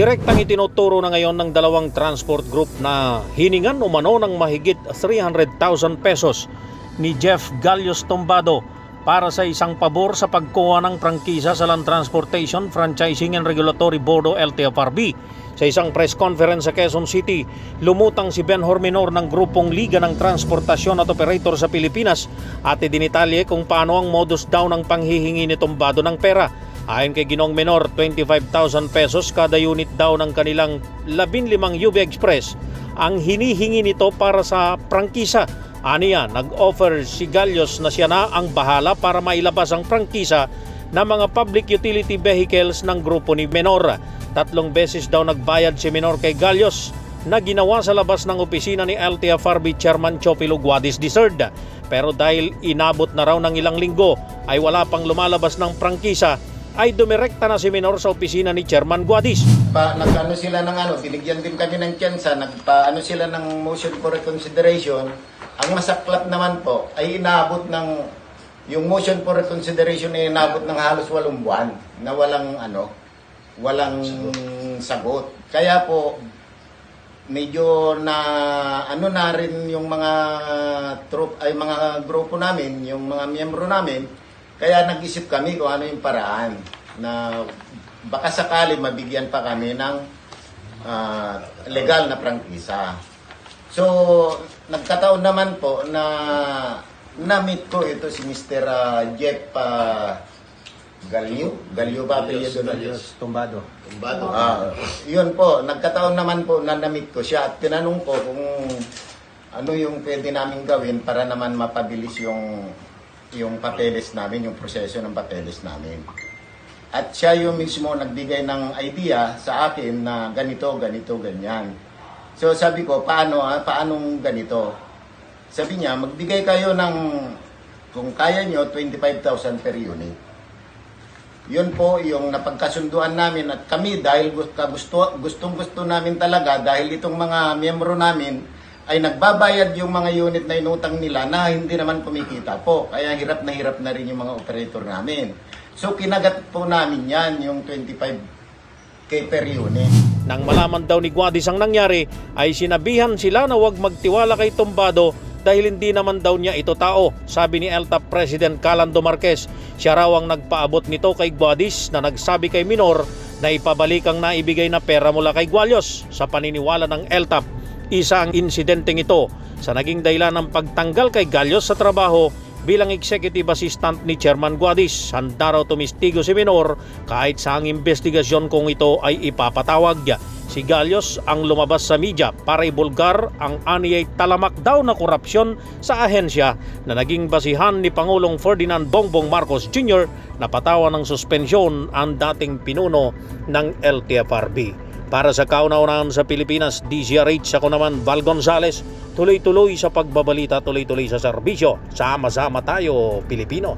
Direktang itinuturo na ngayon ng dalawang transport group na hiningan umano ng mahigit 300,000 pesos ni Jeff Gallos Tombado para sa isang pabor sa pagkuha ng prangkisa sa Land Transportation Franchising and Regulatory Board o LTFRB. Sa isang press conference sa Quezon City, lumutang si Ben Horminor ng grupong Liga ng Transportasyon at Operator sa Pilipinas at idinitalye kung paano ang modus daw ng panghihingi ni Tombado ng pera. Ayon kay Ginong Menor, 25,000 pesos kada unit daw ng kanilang 15 UV Express ang hinihingi nito para sa prangkisa. Aniya, nag-offer si Galyos na siya na ang bahala para mailabas ang prangkisa ng mga public utility vehicles ng grupo ni Menor. Tatlong beses daw nagbayad si Menor kay Galyos na ginawa sa labas ng opisina ni LTFRB Chairman Chopilo Guadis III. Pero dahil inabot na raw ng ilang linggo ay wala pang lumalabas ng prangkisa ay dumirekta na si Menor sa opisina ni Chairman Guadis. Pa, nagano sila ng ano, binigyan din kami ng tsansa, nagpaano sila ng motion for reconsideration. Ang masaklap naman po ay inabot ng yung motion for reconsideration ay inabot ng halos walong buwan na walang ano, walang sagot. Kaya po medyo na ano na rin yung mga troop ay mga grupo namin, yung mga miyembro namin, kaya nag-isip kami kung ano yung paraan na baka sakali mabigyan pa kami ng ah, legal na prangkisa. So, nagkataon naman po na na-meet ko ito si Mr. ah, Jeff uh, Galio. Galio ba apelyido doon? Tumbado. Tumbado. Ah, yun po, nagkataon naman po na na-meet ko siya at tinanong ko kung ano yung pwede namin gawin para naman mapabilis yung yung papeles namin, yung proseso ng papeles namin. At siya yung mismo nagbigay ng idea sa akin na ganito, ganito, ganyan. So sabi ko, paano, ah, paanong ganito? Sabi niya, magbigay kayo ng, kung kaya nyo, 25,000 per unit. Yun po yung napagkasunduan namin at kami dahil gu- gusto, gustong gusto namin talaga dahil itong mga miyembro namin ay nagbabayad yung mga unit na inutang nila na hindi naman kumikita po. Kaya hirap na hirap na rin yung mga operator namin. So kinagat po namin yan, yung 25k per unit. Nang malaman daw ni Guadis ang nangyari, ay sinabihan sila na huwag magtiwala kay Tombado dahil hindi naman daw niya ito tao. Sabi ni LTAP President Calando Marquez, siya raw ang nagpaabot nito kay Guadis na nagsabi kay Minor na ipabalik ang naibigay na pera mula kay Gualyos. Sa paniniwala ng LTAP, isa ang insidenteng ito sa naging dahilan ng pagtanggal kay Galyos sa trabaho bilang executive assistant ni Chairman Guadis. Handa raw tumistigo si Minor kahit sa ang investigasyon kung ito ay ipapatawag. Si Galyos ang lumabas sa media para ibulgar ang aniyay talamak daw na korupsyon sa ahensya na naging basihan ni Pangulong Ferdinand Bongbong Marcos Jr. na patawa ng suspensyon ang dating pinuno ng LTFRB. Para sa kauna-unahan sa Pilipinas, DZRH ako naman Val Gonzales, tuloy-tuloy sa pagbabalita, tuloy-tuloy sa serbisyo. Sama-sama tayo, Pilipino.